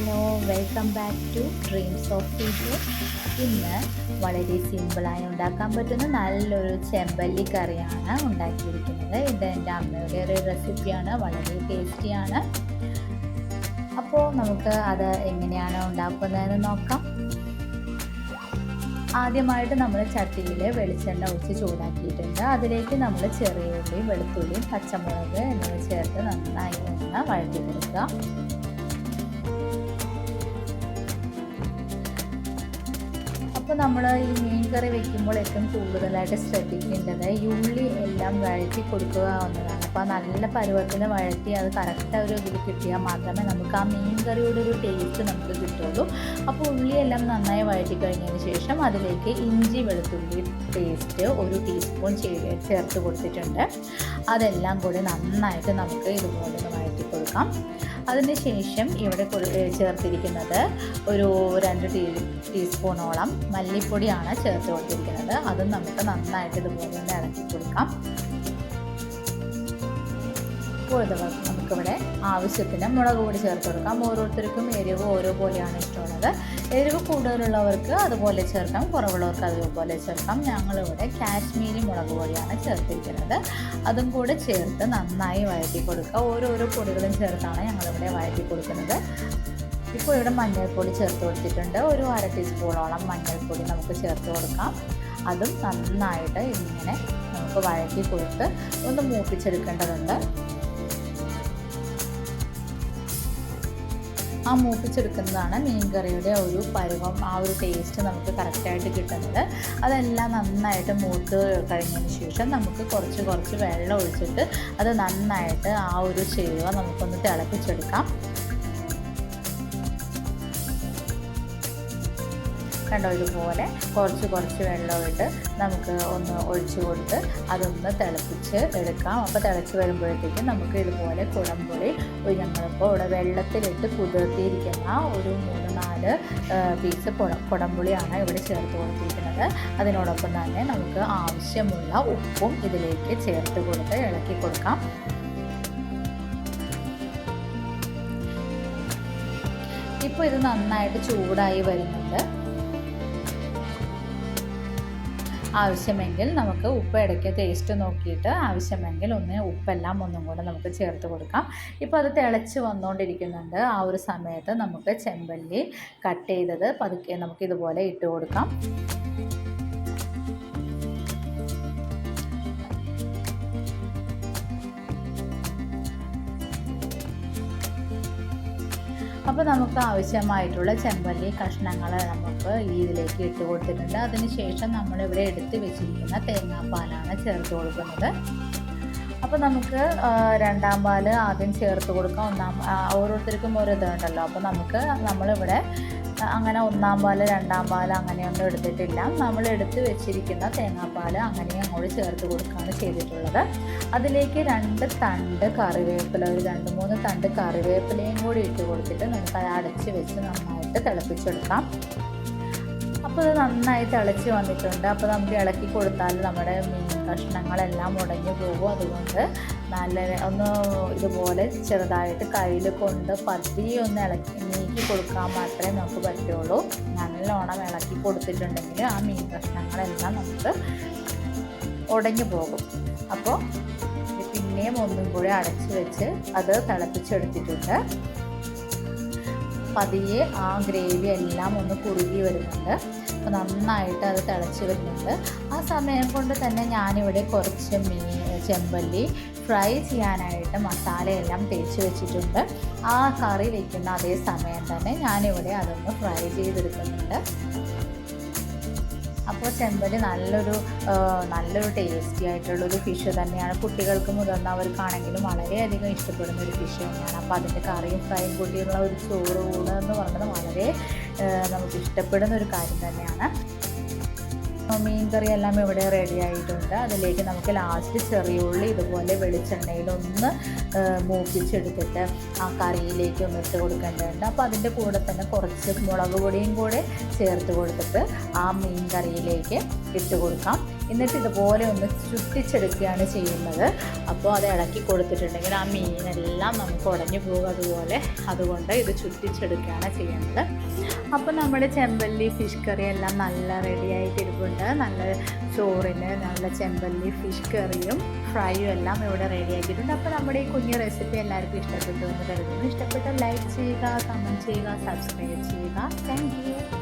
Hello welcome back to dreams of feed ഇന്ന് വളരെ സിമ്പിളായി ഉണ്ടാക്കാൻ പറ്റുന്ന നല്ലൊരു ചെമ്പല്ലി കറിയാണ് ഉണ്ടാക്കിയിരിക്കുന്നത്. ഇത് എന്റെ അമ്മയുടെ ഒരു റെസിപ്പിയാണ് വളരെ ടേസ്റ്റിയാണ് അപ്പോൾ നമുക്ക് അത് എങ്ങനെയാണ് ഉണ്ടാക്കുന്നതെന്ന് നോക്കാം. ആദ്യമായിട്ട് നമ്മൾ ചട്ടിയിൽ വെളിച്ചെണ്ണ ഒഴിച്ച് ചൂടാക്കിയിട്ടുണ്ട്. അതിലേക്ക് നമ്മൾ ചെറിയ ഉള്ളി വെളുത്തുള്ളി പച്ചമുളക് എന്നിവ ചേർത്ത് നന്നായി ഒന്ന് വഴറ്റി കൊടുക്കുക. അപ്പോൾ നമ്മൾ ഈ മീൻ കറി വെക്കുമ്പോൾ ഏറ്റവും കൂടുതലായിട്ട് ശ്രദ്ധിക്കേണ്ടത് ഉള്ളി എല്ലാം വഴറ്റി കൊടുക്കുക എന്നതാണ്. അപ്പോൾ നല്ല പരുവത്തിന് വഴറ്റി അത് കറക്റ്റ് ഒരു ഇതിൽ കിട്ടിയാൽ മാത്രമേ നമുക്ക് ആ മീൻ കറിയുടെ ഒരു ടേസ്റ്റ് നമുക്ക് കിട്ടുള്ളൂ. അപ്പോൾ ഉള്ളിയെല്ലാം നന്നായി വഴറ്റി കഴിഞ്ഞതിന് ശേഷം അതിലേക്ക് ഇഞ്ചി വെളുത്തുള്ളി പേസ്റ്റ് ഒരു ടീസ്പൂൺ ചേർത്ത് കൊടുത്തിട്ടുണ്ട്. അതെല്ലാം കൂടി നന്നായിട്ട് നമുക്ക് ഇതുപോലെ വഴറ്റി കൊടുക്കാം. അതിനുശേഷം ഇവിടെ ചേർത്തിരിക്കുന്നത് ഒരു രണ്ട് ടീ ടീസ്പൂണോളം മല്ലിപ്പൊടിയാണ് ചേർത്ത് കൊടുത്തിരിക്കുന്നത്. അതും നമുക്ക് നന്നായിട്ട് ഇതുപോലെ ഒന്ന് ഇളക്കി കൊടുക്കാം. ഇപ്പോൾ നമുക്കിവിടെ ആവശ്യത്തിന് മുളക് പൊടി ചേർത്ത് കൊടുക്കാം. ഓരോരുത്തർക്കും എരിവ് ഓരോ പോലെയാണ് ഇഷ്ടമുള്ളത്. എരിവ് കൂടുതലുള്ളവർക്ക് അതുപോലെ ചേർക്കാം. കുറവുള്ളവർക്ക് അതുപോലെ ചേർക്കാം. ഞങ്ങളിവിടെ കാശ്മീരി മുളക് പൊടിയാണ് ചേർത്തിരിക്കുന്നത്. അതും കൂടെ ചേർത്ത് നന്നായി വഴറ്റി കൊടുക്കുക. ഓരോരോ പൊടികളും ചേർത്താണ് ഞങ്ങളിവിടെ വഴറ്റി കൊടുക്കുന്നത്. ഇപ്പോൾ ഇവിടെ മഞ്ഞൾപ്പൊടി ചേർത്ത് കൊടുത്തിട്ടുണ്ട്. ഒരു അര ടീസ്പൂണോളം മഞ്ഞൾപ്പൊടി നമുക്ക് ചേർത്ത് കൊടുക്കാം. അതും നന്നായിട്ട് ഇങ്ങനെ നമുക്ക് വഴറ്റി കൊടുത്ത് ഒന്ന് മൂപ്പിച്ചെടുക്കേണ്ടതുണ്ട്. ആ മൂപ്പിച്ചെടുക്കുന്നതാണ് മീൻ കറിയുടെ ഒരു പരുവം ആ ഒരു ടേസ്റ്റ് നമുക്ക് കറക്റ്റായിട്ട് കിട്ടുന്നത്. അതെല്ലാം നന്നായിട്ട് മൂത്ത് കഴിഞ്ഞതിന് ശേഷം നമുക്ക് കുറച്ച് കുറച്ച് വെള്ളം ഒഴിച്ചിട്ട് അത് നന്നായിട്ട് ആ ഒരു ചേരുവ നമുക്കൊന്ന് തിളപ്പിച്ചെടുക്കാം. കണ്ടോ ഇതുപോലെ കുറച്ച് കുറച്ച് വെള്ളമിട്ട് നമുക്ക് ഒന്ന് ഒഴിച്ച് കൊടുത്ത് അതൊന്ന് തിളപ്പിച്ച് എടുക്കാം. അപ്പോൾ തിളച്ച് വരുമ്പോഴത്തേക്കും നമുക്ക് ഇതുപോലെ കുടംപൊളി ഞങ്ങളിപ്പോൾ ഇവിടെ വെള്ളത്തിലിട്ട് കുതിർത്തിയിരിക്കുന്ന ഒരു മൂന്ന് നാല് പീസ് കുട കുടംപുളിയാണ് ഇവിടെ ചേർത്ത് കൊടുത്തിരിക്കുന്നത്. അതിനോടൊപ്പം തന്നെ നമുക്ക് ആവശ്യമുള്ള ഉപ്പും ഇതിലേക്ക് ചേർത്ത് കൊടുത്ത് ഇളക്കി കൊടുക്കാം. ഇപ്പോൾ ഇത് നന്നായിട്ട് ചൂടായി വരുന്നുണ്ട്. ആവശ്യമെങ്കിൽ നമുക്ക് ഉപ്പ് ഇടയ്ക്ക് ടേസ്റ്റ് നോക്കിയിട്ട് ആവശ്യമെങ്കിൽ ഒന്ന് ഉപ്പെല്ലാം ഒന്നും കൂടെ നമുക്ക് ചേർത്ത് കൊടുക്കാം. ഇപ്പോൾ അത് തിളച്ച് വന്നുകൊണ്ടിരിക്കുന്നുണ്ട് ആ ഒരു സമയത്ത് നമുക്ക് ചെമ്പല്ലി കട്ട് ചെയ്തത് പതുക്കെ നമുക്ക് ഇതുപോലെ ഇട്ട് കൊടുക്കാം. അപ്പോൾ നമുക്ക് ആവശ്യമായിട്ടുള്ള ചെമ്പല്ലി കഷ്ണങ്ങൾ നമുക്ക് ഇതിലേക്ക് ഇട്ട് കൊടുത്തിട്ടുണ്ട്. അതിനുശേഷം നമ്മളിവിടെ എടുത്ത് വെച്ചിരിക്കുന്ന തേങ്ങാപ്പാലാണ് ചേർത്ത് കൊടുക്കുന്നത്. അപ്പോൾ നമുക്ക് രണ്ടാം പാൽ ആദ്യം ചേർത്ത് കൊടുക്കാം. ഒന്നാം ഓരോരുത്തർക്കും ഓരോ ഇതുണ്ടല്ലോ അപ്പോൾ നമുക്ക് നമ്മളിവിടെ അങ്ങനെ ഒന്നാം പാൽ രണ്ടാം പാൽ അങ്ങനെയൊന്നും എടുത്തിട്ടില്ല. നമ്മൾ എടുത്ത് വെച്ചിരിക്കുന്ന തേങ്ങാപ്പാൽ അങ്ങനെ അങ്ങോട്ട് ചേർത്ത് കൊടുക്കുകയാണ് ചെയ്തിട്ടുള്ളത്. അതിലേക്ക് രണ്ട് തണ്ട് കറിവേപ്പില ഒരു രണ്ട് മൂന്ന് തണ്ട് കറിവേപ്പിലയും കൂടി ഇട്ട് കൊടുത്തിട്ട് നമുക്ക് അത് അടച്ച് വെച്ച് നന്നായിട്ട് തിളപ്പിച്ചെടുക്കാം. അപ്പോൾ ഇത് നന്നായി തിളച്ച് വന്നിട്ടുണ്ട്. അപ്പോൾ നമുക്ക് ഇളക്കി കൊടുത്താൽ നമ്മുടെ മീൻ കഷ്ണങ്ങളെല്ലാം ഉടഞ്ഞു പോകും. അതുകൊണ്ട് നല്ല ഒന്ന് ഇതുപോലെ ചെറുതായിട്ട് കയ്യിൽ കൊണ്ട് പതി ഒന്ന് ഇളക്കി നീക്കി കൊടുക്കാൻ മാത്രമേ നമുക്ക് പറ്റുള്ളൂ. നല്ലോണം ഇളക്കി കൊടുത്തിട്ടുണ്ടെങ്കിൽ ആ മീൻ കഷ്ണങ്ങളെല്ലാം നമുക്ക് ഉടഞ്ഞു പോകും. അപ്പോൾ പിന്നെയും ഒന്നും കൂടി അടച്ച് വെച്ച് അത് തിളപ്പിച്ചെടുത്തിട്ടുണ്ട്. പതിയെ ആ ഗ്രേവി എല്ലാം ഒന്ന് കുറുകി വരുന്നുണ്ട്. അപ്പോൾ നന്നായിട്ട് അത് തിളച്ച് വരുന്നുണ്ട്. ആ സമയം കൊണ്ട് തന്നെ ഞാനിവിടെ കുറച്ച് മീൻ ചെമ്പല്ലി ഫ്രൈ ചെയ്യാനായിട്ട് മസാലയെല്ലാം തേച്ച് വെച്ചിട്ടുണ്ട്. ആ കറി വയ്ക്കുന്ന അതേ സമയം തന്നെ ഞാനിവിടെ അതൊന്ന് ഫ്രൈ ചെയ്തെടുക്കുന്നുണ്ട്. അപ്പോൾ ചെമ്പൽ നല്ലൊരു നല്ലൊരു ടേസ്റ്റി ആയിട്ടുള്ളൊരു ഫിഷ് തന്നെയാണ്. കുട്ടികൾക്ക് മുതിർന്നവർക്കാണെങ്കിലും വളരെയധികം ഇഷ്ടപ്പെടുന്ന ഒരു ഫിഷ് തന്നെയാണ്. അപ്പോൾ അതിന്റെ കറിയും ഫ്രൈയും കൂട്ടിയുള്ള ഒരു ചോറ് ഊണ് എന്ന് പറയുന്നത് വളരെ നമുക്ക് ഇഷ്ടപ്പെടുന്ന ഒരു കാര്യം തന്നെയാണ്. മീൻ കറി എല്ലാം ഇവിടെ റെഡി ആയിട്ടുണ്ട്. അതിലേക്ക് നമുക്ക് ലാസ്റ്റ് ചെറിയ ഉള്ളി ഇതുപോലെ വെളിച്ചെണ്ണയിലൊന്ന് മൂപ്പിച്ചെടുത്തിട്ട് ആ കറിയിലേക്ക് ഒന്ന് ഇട്ട് കൊടുക്കേണ്ടതുണ്ട്. അപ്പോൾ അതിന്റെ കൂടെ തന്നെ കുറച്ച് മുളക് പൊടിയും കൂടെ ചേർത്ത് കൊടുത്തിട്ട് ആ മീൻ കറിയിലേക്ക് ഇട്ട് കൊടുക്കാം. എന്നിട്ട് ഇതുപോലെ ഒന്ന് ചുറ്റിച്ചെടുക്കുകയാണ് ചെയ്യുന്നത്. അപ്പോൾ അത് ഇളക്കി കൊടുത്തിട്ടുണ്ടെങ്കിൽ ആ മീനെല്ലാം നമുക്ക് ഉടഞ്ഞു പോകും അതുപോലെ. അതുകൊണ്ട് ഇത് ചുറ്റിച്ചെടുക്കുകയാണ് ചെയ്യുന്നത്. അപ്പോൾ നമ്മുടെ ചെമ്പല്ലി ഫിഷ് കറി എല്ലാം നല്ല റെഡി ആയിട്ടിരിപ്പുണ്ട്. നല്ല ചോറിന് നല്ല ചെമ്പല്ലി ഫിഷ് കറിയും ഫ്രൈയും എല്ലാം ഇവിടെ റെഡിയാക്കിയിട്ടുണ്ട് അപ്പോൾ നമ്മുടെ ഈ കുഞ്ഞു റെസിപ്പി എല്ലാവർക്കും ഇഷ്ടപ്പെട്ടു എന്ന് കരുതുന്നു. ഇഷ്ടപ്പെട്ട ലൈക്ക് ചെയ്യുക കമന്റ് ചെയ്യുക സബ്സ്ക്രൈബ് ചെയ്യുക. Thank you